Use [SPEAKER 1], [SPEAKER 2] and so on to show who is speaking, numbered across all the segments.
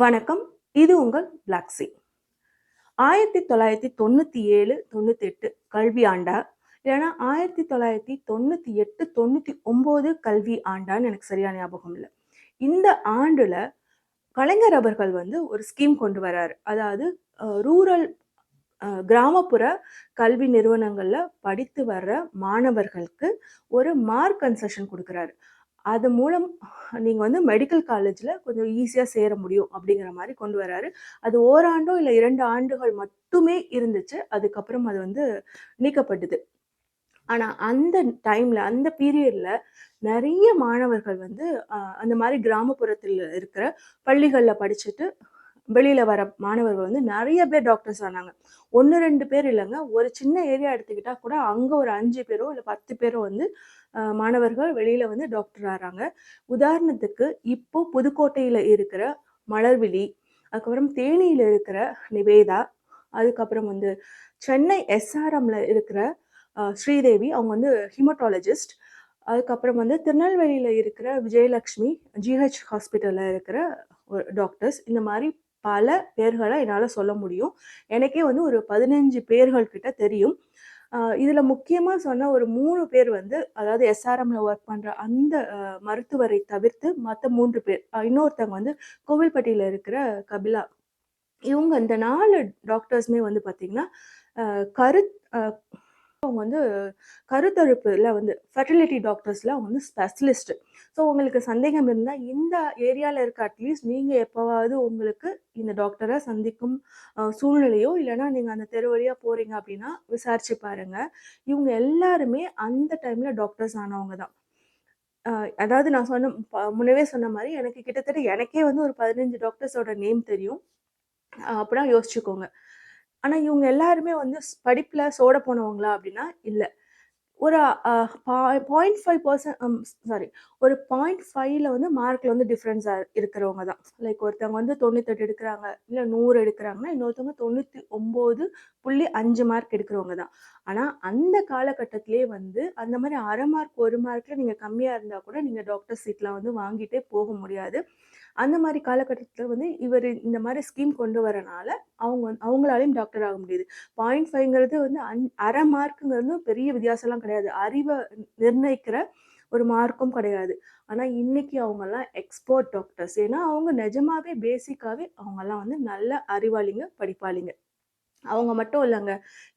[SPEAKER 1] வணக்கம். இது உங்கள் பிளாக்ஸி ஆயிரத்தி தொள்ளாயிரத்தி தொண்ணூற்றி ஏழு தொண்ணூற்றி எட்டு கல்வி ஆண்டா. இல்லைன்னா ஆயிரத்தி தொள்ளாயிரத்தி தொண்ணூற்றி எட்டு தொண்ணூற்றி ஒம்பது கல்வி ஆண்டான்னு எனக்கு சரியான ஞாபகம் இல்லை. இந்த ஆண்டில் கலைஞர் அவர்கள் வந்து ஒரு ஸ்கீம் கொண்டு வராரு. அதாவது ரூரல் கிராமப்புற கல்வி நிறுவனங்களில் படித்து வர்ற மாணவர்களுக்கு ஒரு மார்க் கன்செஷன் கொடுக்குறாரு. அது மூலம் நீங்கள் வந்து மெடிக்கல் காலேஜில் கொஞ்சம் ஈஸியாக சேர முடியும் அப்படிங்கிற மாதிரி கொண்டு வராரு. அது ஓராண்டோ இல்லை இரண்டு ஆண்டுகள் மட்டுமே இருந்துச்சு. அதுக்கப்புறம் அது வந்து நீக்கப்பட்டது. ஆனால் அந்த டைமில் அந்த பீரியடில் நிறைய மாணவர்கள் வந்து அந்த மாதிரி கிராமப்புறத்தில் இருக்கிற பள்ளிகளில் படிச்சுட்டு வெளியில் வர மாணவர்கள் வந்து நிறைய பேர் டாக்டர்ஸ் ஆனாங்க ஒன்று ரெண்டு பேர் இல்லைங்க. ஒரு சின்ன ஏரியா எடுத்துக்கிட்டால் கூட அங்கே ஒரு அஞ்சு பேரோ இல்லை பத்து பேரோ வந்து மாணவர்கள் வெளியில் வந்து டாக்டர் ஆகிறாங்க உதாரணத்துக்கு இப்போ புதுக்கோட்டையில் இருக்கிற மலர்விழி அதுக்கப்புறம் தேனியில் இருக்கிற நிவேதா அதுக்கப்புறம் வந்து சென்னை எஸ்ஆர்எம்ல இருக்கிற ஸ்ரீதேவி அவங்க வந்து ஹிமட்டாலஜிஸ்ட் அதுக்கப்புறம் வந்து திருநெல்வேலியில் இருக்கிற விஜயலக்ஷ்மி ஜிஹெச் ஹாஸ்பிட்டலில் இருக்கிற ஒரு டாக்டர்ஸ் இந்த மாதிரி பல பேர்களை என்னால் சொல்ல முடியும். எனக்கே வந்து ஒரு பதினஞ்சு பேர்கள் கிட்ட தெரியும் இதில் முக்கியமாக சொன்ன ஒரு மூணு பேர் வந்து அதாவது எஸ்ஆர்எம்ல ஒர்க் பண்ணுற அந்த மருத்துவரை தவிர்த்து மற்ற மூன்று பேர் இன்னொருத்தவங்க வந்து கோவில்பட்டியில் இருக்கிற கபிலா. இவங்க இந்த நாலு டாக்டர்ஸுமே வந்து பார்த்திங்கன்னா கரு அவங்க வந்து கருத்தறுப்பில் வந்து ஃபெர்டிலிட்டி டாக்டர்ஸில் அவங்க வந்து ஸ்பெஷலிஸ்ட்டு ஸோ உங்களுக்கு சந்தேகம் இருந்தால் இந்த ஏரியாவில் இருக்க அட்லீஸ்ட் நீங்கள் எப்போவாவது உங்களுக்கு இந்த டாக்டரை சந்திக்கும் சூழ்நிலையோ இல்லைன்னா நீங்கள் அந்த தெரு வழியாக போகிறீங்க அப்படின்னா விசாரிச்சு பாருங்க. இவங்க எல்லாருமே அந்த டைமில் டாக்டர்ஸ் ஆனவங்க தான். அதாவது நான் சொன்ன முன்னவே சொன்ன மாதிரி எனக்கு கிட்டத்தட்ட எனக்கே வந்து ஒரு பதினஞ்சு டாக்டர்ஸோட நேம் தெரியும். அப்படின்னா யோசிச்சுக்கோங்க. ஆனால் இவங்க எல்லாருமே வந்து படிப்பில் சோட போனவங்களா அப்படின்னா இல்லை. ஒரு பாயிண்ட் ஃபைவ் பர்சன்ட் சாரி ஒரு பாயிண்ட் ஃபைவ்ல வந்து மார்க்ல வந்து டிஃப்ரென்ஸாக இருக்கிறவங்க தான். லைக் ஒருத்தவங்க வந்து தொண்ணூத்தெட்டு எடுக்கிறாங்க இல்லை நூறு எடுக்கிறாங்கன்னா இன்னொருத்தவங்க தொண்ணூற்றி ஒம்பது புள்ளி அஞ்சு மார்க் எடுக்கிறவங்க தான். ஆனால் அந்த காலகட்டத்திலே வந்து அந்த மாதிரி அரை மார்க் ஒரு மார்க்கில் நீங்கள் கம்மியாக இருந்தால் கூட நீங்கள் டாக்டர் சீட்லாம் வந்து வாங்கிட்டே போக முடியாது. அந்த மாதிரி காலகட்டத்தில் வந்து இவர் இந்த மாதிரி ஸ்கீம் கொண்டு வரனால அவங்க வந்து- அவங்களாலையும் டாக்டர் ஆக முடியுது. பாயிண்ட் ஃபைவ்ங்கிறது வந்து அஞ் அரை மார்க்குங்கிறது பெரிய வித்தியாசம்லாம் கிடையாது. அறிவை நிர்ணயிக்கிற ஒரு மார்க்கும் கிடையாது. ஆனால் இன்னைக்கு அவங்கெல்லாம் எக்ஸ்போர்ட் டாக்டர்ஸ் ஏன்னா அவங்க நிஜமாவே பேசிக்காகவே அவங்கெல்லாம் வந்து நல்ல அறிவாளிங்க படிப்பாளிங்க. அவங்க மட்டும் இல்லைங்க.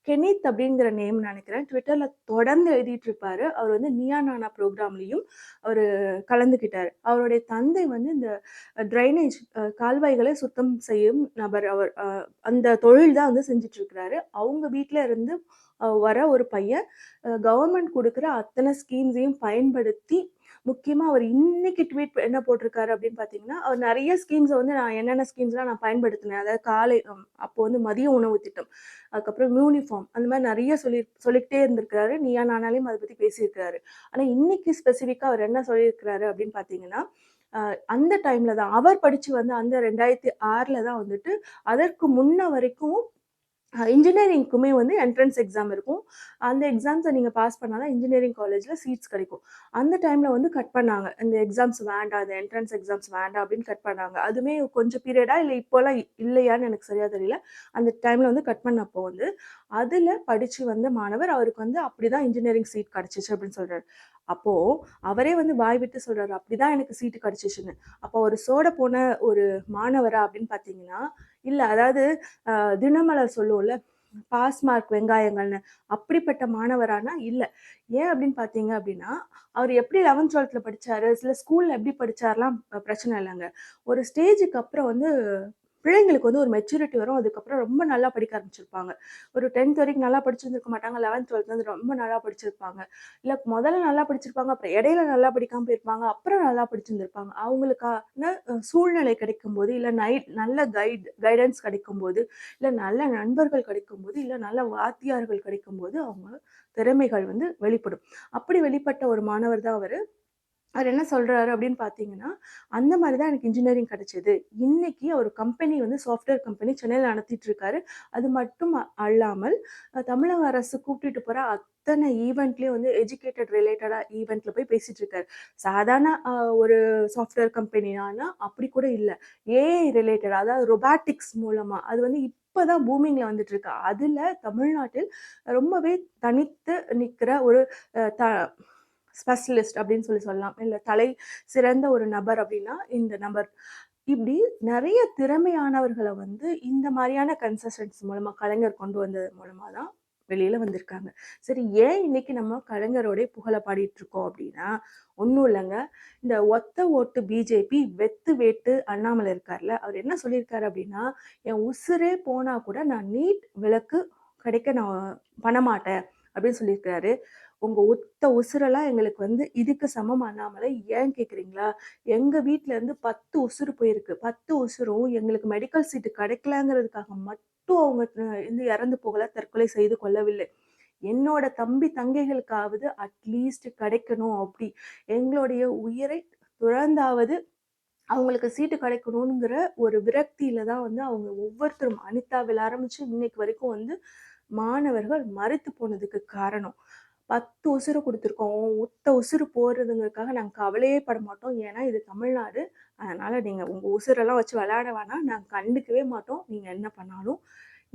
[SPEAKER 1] கெனித் அப்படிங்கிற நேம் நினைக்கிறேன். ட்விட்டரில் தொடர்ந்து எழுதிட்டு இருப்பாரு அவர் வந்து நியா நானா ப்ரோக்ராம்லேயும் அவர் கலந்துக்கிட்டார். அவருடைய தந்தை வந்து இந்த ட்ரைனேஜ் கால்வாய்களை சுத்தம் செய்யும் நபர். அவர் அந்த தொழில் தான் வந்து செஞ்சுட்டு இருக்கிறாரு அவங்க வீட்டில் இருந்து வர ஒரு பையன் கவர்மெண்ட் கொடுக்குற அத்தனை ஸ்கீம்ஸையும் பயன்படுத்தி முக்கியமாக அவர் இன்னைக்கு ட்வீட் என்ன போட்டிருக்காரு அப்படின்னு பார்த்தீங்கன்னா அவர் நிறைய ஸ்கீம்ஸை வந்து நான் என்னென்ன ஸ்கீம்ஸ்லாம் நான் பயன்படுத்தினேன். அதாவது காலை அப்போ வந்து மதிய உணவு திட்டம் அதுக்கப்புறம் யூனிஃபார்ம் அந்த மாதிரி நிறைய சொல்லி சொல்லிக்கிட்டே இருந்திருக்கிறாரு. நீயா நானாலையும் அதை பற்றி பேசியிருக்கிறாரு. ஆனால் இன்னைக்கு ஸ்பெசிஃபிக்காக அவர் என்ன சொல்லியிருக்கிறாரு அப்படின்னு பார்த்தீங்கன்னா அந்த டைமில் தான் அவர் படித்து வந்து அந்த ரெண்டாயிரத்தி ஆறில் தான் வந்துட்டு அதற்கு முன்ன வரைக்கும் இன்ஜினியரிங்க்குமே வந்து என்ட்ரன்ஸ் எக்ஸாம் இருக்கும். அந்த எக்ஸாம்ஸை நீங்கள் பாஸ் பண்ணாதான் இன்ஜினியரிங் காலேஜில் சீட்ஸ் கிடைக்கும். அந்த டைமில் வந்து கட் பண்ணாங்க. இந்த எக்ஸாம்ஸ் வேண்டாம் இந்த என்ட்ரன்ஸ் எக்ஸாம்ஸ் வேண்டாம் அப்படின்னு கட் பண்ணாங்க. அதுவுமே கொஞ்சம் பீரியடா இல்லை இப்போலாம் இல்லையான்னு எனக்கு சரியாக தெரியல. அந்த டைமில் வந்து கட் பண்ணப்போ வந்து அதில் படித்து வந்த மாணவர் அவருக்கு வந்து அப்படி தான் இன்ஜினியரிங் சீட் கிடச்சிச்சு அப்படின்னு சொல்கிறார் அப்போது அவரே வந்து வாய் விட்டு சொல்கிறாரு அப்படிதான் எனக்கு சீட்டு கிடச்சிச்சுன்னு. அப்போ ஒரு சோட போன ஒரு மாணவரா அப்படின்னு பார்த்தீங்கன்னா இல்லை அதாவது ஆஹ் தினமலர் சொல்லுவோம்ல பாஸ் மார்க் வெங்காயங்கள்னு. அப்படிப்பட்ட மாணவரானா? இல்லை. ஏன் அப்படின்னு பார்த்தீங்க அப்படின்னா அவர் எப்படி லெவன்த் டுவெல்த்தில் படிச்சாரு? சில ஸ்கூலில் எப்படி படிச்சாருலாம் பிரச்சனை இல்லைங்க. ஒரு ஸ்டேஜுக்கு அப்புறம் வந்து பிள்ளைங்களுக்கு வந்து ஒரு மெச்சூரிட்டி வரும். அதுக்கப்புறம் ரொம்ப நல்லா படிக்க ஆரம்பிச்சிருப்பாங்க. ஒரு டென்த் வரைக்கும் நல்லா படிச்சிருந்துருக்க மாட்டாங்க. லெவன்த் டுவெல்த் வந்து ரொம்ப நல்லா படிச்சிருப்பாங்க. இல்லை முதல்ல நல்லா படிச்சிருப்பாங்க. அப்புறம் இடையில நல்லா படிக்காமல் போயிருப்பாங்க. அப்புறம் நல்லா படிச்சிருந்திருப்பாங்க. அவங்களுக்கான சூழ்நிலை கிடைக்கும் போது இல்லை நைட் நல்ல கைட் கைடன்ஸ் கிடைக்கும் போது இல்லை நல்ல நண்பர்கள் கிடைக்கும் போது இல்லை நல்ல வாத்தியார்கள் கிடைக்கும் போது அவங்க திறமைகள் வந்து வெளிப்படும். அப்படி வெளிப்பட்ட ஒரு மாணவர் தான் அவர். அவர் என்ன சொல்கிறாரு அப்படின்னு பார்த்தீங்கன்னா, அந்த மாதிரி தான் எனக்கு இன்ஜினியரிங் கிடைச்சது. இன்னைக்கு ஒரு கம்பெனி வந்து சாஃப்ட்வேர் கம்பெனி சென்னையில் நடத்திட்டு இருக்காரு. அது மட்டும் அல்லாமல் தமிழக அரசு கூப்பிட்டுட்டு போகிற அத்தனை ஈவெண்ட்லேயும் வந்து எஜுகேட்டட் ரிலேட்டடாக ஈவெண்ட்டில் போய் பேசிட்டு இருக்காரு. சாதாரண ஒரு சாஃப்ட்வேர் கம்பெனியானா அப்படி கூட இல்லை ஏஐ ரிலேட்டட் அதாவது ரொபாட்டிக்ஸ் மூலமாக அது வந்து இப்போ தான் பூமிங்ல வந்துட்டு இருக்கு. அதுல தமிழ்நாட்டில் ரொம்பவே தனித்து நிற்கிற ஒரு த ஸ்பெஷலிஸ்ட் அப்படின்னு சொல்லி சொல்லலாம். இல்லை தலை சிறந்த ஒரு நபர் அப்படின்னா இந்த நபர். இப்படி நிறைய திறமையானவர்களை வந்து இந்த மாதிரியான கன்சஸ்டன்ஸ் மூலமாக கலைஞர் கொண்டு வந்தது மூலமாக தான் வெளியில் வந்திருக்காங்க. சரி ஏன் இன்னைக்கு நம்ம கலைஞரோடைய புகழை பாடிட்டு இருக்கோம் அப்படின்னா, ஒன்றும் இல்லைங்க இந்த ஒத்த ஓட்டு பிஜேபி வெத்து வேட்டு அண்ணாமலை இருக்கார்ல, அவர் என்ன சொல்லியிருக்காரு அப்படின்னா, என் உசுரே போனால் கூட நான் நீட் விலக்கு கிடைக்க நான் பண்ண மாட்டேன் அப்படின்னு சொல்லியிருக்காரு. உங்க ஒத்த உசுரெல்லாம் எங்களுக்கு வந்து இதுக்கு சமம் அண்ணாமலை. ஏன் கேட்குறீங்களா? எங்க வீட்டுல இருந்து 10 உசுரு போயிருக்கு. 10 உசுரும் எங்களுக்கு மெடிக்கல் சீட்டு கிடைக்கலங்கிறதுக்காக மட்டும் அவங்க வந்து இறந்து போகல, தற்கொலை செய்து கொள்ளவில்லை. என்னோட தம்பி, தங்கைகளுக்காவது அட்லீஸ்ட் கிடைக்கணும் அப்படி. எங்களுடைய உயிரை துறந்தாவது அவங்களுக்கு சீட்டு கிடைக்கணுங்கிற ஒரு விரக்தியில தான் வந்து அவங்க ஒவ்வொருத்தரும் அனிதாவில ஆரம்பிச்சு இன்னைக்கு வரைக்கும் வந்து மாணவர்கள் மறைத்து போனதுக்கு காரணம். 10 உசுரு கொடுத்துருக்கோம் ஒத்த உசுரு போடுறதுங்கிறதுக்காக நாங்கள் கவலையே பட மாட்டோம். ஏன்னா இது தமிழ்நாடு. அதனால் நீங்கள் உங்கள் உசுரெல்லாம் வச்சு விளையாட வேணாம். நாங்கள் கண்டுக்கவே மாட்டோம். நீங்கள் என்ன பண்ணாலும்.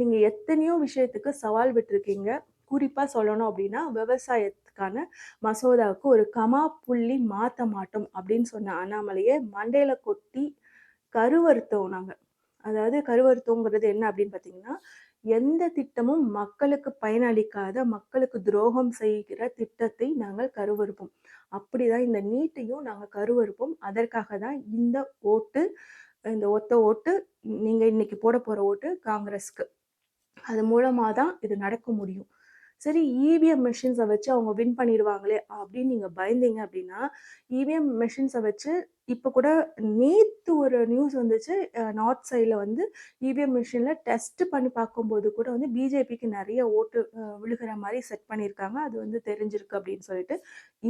[SPEAKER 1] நீங்கள் எத்தனையோ விஷயத்துக்கு சவால் விட்டுருக்கீங்க. குறிப்பாக சொல்லணும் அப்படின்னா, விவசாயத்துக்கான மசோதாவுக்கு ஒரு கமா புள்ளி மாற்ற மாட்டோம் அப்படின்னு சொன்ன அண்ணாமலையை மண்டையில் கொட்டி கருவறுத்தோம் நாங்கள் அதாவது கருவறுத்தோங்கிறது என்ன அப்படின்னு பார்த்தீங்கன்னா, எந்த திட்டமும் மக்களுக்கு பயனளிக்காத, மக்களுக்கு துரோகம் செய்கிற திட்டத்தை நாங்கள் கருவறுப்போம். அப்படிதான் இந்த நீட்டையும் நாங்கள் கருவறுப்போம். அதற்காக தான் இந்த ஓட்டு, இந்த ஒத்த ஓட்டு நீங்க இன்னைக்கு போட போற ஓட்டு காங்கிரஸ்க்கு. அது மூலமா தான் இது நடக்க முடியும். சரி இவிஎம் மிஷின்ஸை வச்சு அவங்க வின் பண்ணிடுவாங்களே அப்படின்னு நீங்கள் பயந்தீங்க அப்படின்னா, இவிஎம் மிஷின்ஸை வச்சு இப்போ கூட நேற்று ஒரு நியூஸ் வந்துச்சு. நார்த் சைடில் வந்து இவிஎம் மிஷினில் டெஸ்ட் பண்ணி பார்க்கும்போது கூட வந்து பிஜேபிக்கு நிறைய ஓட்டு விழுகிற மாதிரி செட் பண்ணியிருக்காங்க. அது வந்து தெரிஞ்சிருக்கு அப்படின்னு சொல்லிட்டு.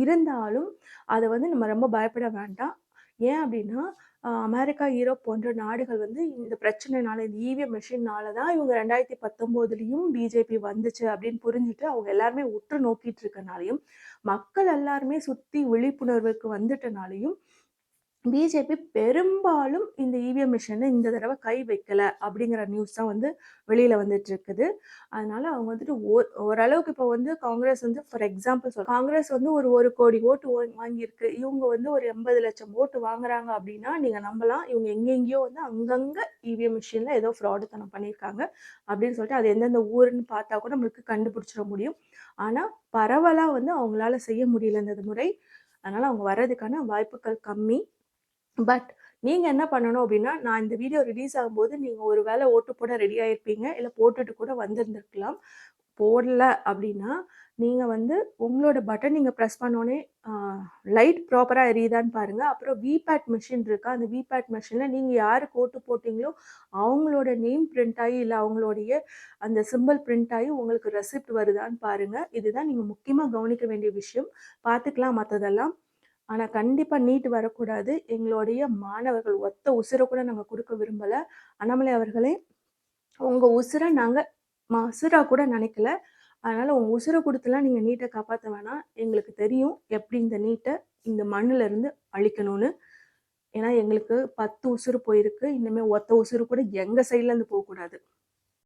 [SPEAKER 1] இருந்தாலும் அதை வந்து நம்ம ரொம்ப பயப்பட வேண்டாம். ஏன் அப்படின்னா, அமெரிக்கா, ஈரோப் போன்ற நாடுகள் வந்து இந்த பிரச்சனைனால இந்த இவிஎம் மிஷின்னால தான் இவங்க 2019லயும் பிஜேபி வந்துச்சு அப்படின்னு புரிஞ்சுட்டு அவங்க எல்லாருமே உற்று நோக்கிட்டு இருக்கனாலயும், மக்கள் எல்லாருமே சுத்தி விழிப்புணர்வுக்கு வந்துட்டனாலையும் பிஜேபி பெரும்பாலும் இந்த இவிஎம் மிஷினை இந்த தடவை கை வைக்கல அப்படிங்கிற நியூஸ் தான் வந்து வெளியில் வந்துட்டு இருக்குது. அதனால அவங்க வந்துட்டு ஓ ஓரளவுக்கு இப்போ வந்து காங்கிரஸ் வந்து ஃபார் எக்ஸாம்பிள் சொல்றேன். காங்கிரஸ் வந்து ஒரு ஒரு கோடி ஓட்டு வாங்கியிருக்கு. இவங்க வந்து ஒரு எண்பது லட்சம் ஓட்டு வாங்குறாங்க அப்படின்னா, நீங்கள் நம்பலாம். இவங்க எங்கெங்கேயோ வந்து அங்கங்கே இவிஎம் மிஷினில் ஏதோ ஃப்ராடுத்தனம் பண்ணியிருக்காங்க அப்படின்னு சொல்லிட்டு, அது எந்தெந்த ஊருன்னு பார்த்தா கூட நம்மளுக்கு கண்டுபிடிச்சிட முடியும். ஆனால் பரவலாக வந்து அவங்களால செய்ய முடியல இந்த முறை. அதனால் அவங்க வர்றதுக்கான வாய்ப்புகள் கம்மி. பட் நீங்கள் என்ன பண்ணணும் அப்படின்னா, நான் இந்த வீடியோ ரிலீஸ் ஆகும்போது நீங்கள் ஒரு வேளை ஓட்டு போட ரெடி ஆகிருப்பீங்க இல்லை போட்டுட்டு கூட வந்திருந்துருக்கலாம். போடல அப்படின்னா, நீங்கள் வந்து உங்களோட பட்டன் நீங்கள் ப்ரெஸ் பண்ணோடனே லைட் ப்ராப்பராக எரியுதான்னு பாருங்கள் அப்புறம் விபேட் மிஷின் இருக்கா? அந்த விபேட் மிஷினில் நீங்கள் யாருக்கு ஓட்டு போட்டிங்களோ அவங்களோட நேம் பிரிண்ட் ஆகி இல்லை அவங்களுடைய அந்த சிம்பிள் பிரிண்ட் ஆகி உங்களுக்கு ரெசிப்ட் வருதான்னு பாருங்கள் இதுதான் நீங்கள் முக்கியமாக கவனிக்க வேண்டிய விஷயம். பார்த்துக்கலாம் மற்றதெல்லாம் ஆனால் கண்டிப்பாக நீட் வரக்கூடாது. எங்களுடைய மாணவர்கள் ஒத்த உசுரை கூட நாங்கள் கொடுக்க விரும்பல. அண்ணாமலை அவர்களே, உங்கள் உசுரை நாங்கள் மசுரா கூட நினைக்கல அதனால் உங்கள் உசுரை கொடுத்துலாம் நீங்கள் நீட்டை காப்பாற்ற வேணாம். எங்களுக்கு தெரியும் எப்படி இந்த நீட்டை இந்த மண்ணுலேருந்து அழிக்கணும்னு. ஏன்னா எங்களுக்கு 10 உசுரு போயிருக்கு. இனிமேல் ஒத்த உசுரு கூட எங்கள் சைட்லேருந்து போகக்கூடாது